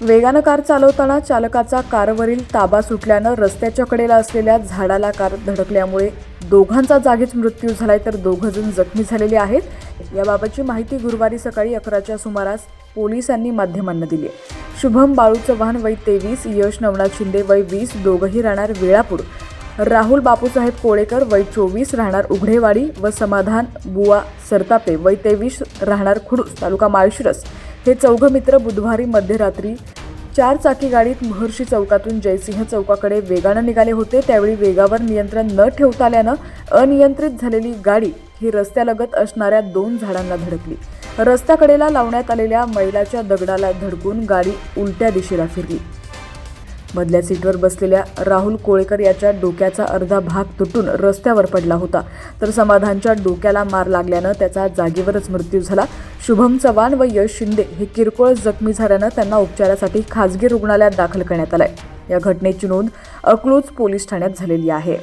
वेगानं कार चालवताना चालकाचा कारवरील ताबा सुटल्यानं रस्त्याच्या कडेला असलेल्या झाडाला कार धडकल्यामुळे दोघांचा जागीच मृत्यू झालाय तर दोघंजण जखमी झालेले आहेत. याबाबतची माहिती गुरुवारी सकाळी अकराच्या सुमारास पोलिसांनी माध्यमांना दिली आहे. शुभम बाळू चव्हाण वय तेवीस यश नवनाथ शिंदे वय वीस दोघंही राहणार वेळापूर. राहुल बापूसाहेब कोळेकर वय चोवीस राहणार उघडेवाडी व समाधान बुवा सरतापे वय तेवीस राहणार खुडूस तालुका माळशिरस. हे चौघं मित्र बुधवारी मध्यरात्री चार चाकी गाडीत महर्षी चौकातून जयसिंह चौकाकडे वेगानं निघाले होते. त्यावेळी वेगावर नियंत्रण न ठेवता आल्यानं अनियंत्रित झालेली गाडी ही रस्त्यालगत असणाऱ्या दोन झाडांना धडकली. रस्त्याकडेला लावण्यात आलेल्या मैलाच्या दगडाला धडकून गाडी उलट्या दिशेला फिरली. मधल्या सीटवर बसलेल्या राहुल कोळेकर याच्या डोक्याचा अर्धा भाग तुटून रस्त्यावर पडला होता. तर समाधानच्या डोक्याला मार लागल्यानं त्याचा जागेवरच मृत्यू झाला. शुभम चव्हाण व यश शिंदे हे किरकोळ जखमी झाल्यानं त्यांना उपचारासाठी खाजगी रुग्णालयात दाखल करण्यात आलंय. या घटनेची नोंद अकलूज पोलीस ठाण्यात झालेली आहे.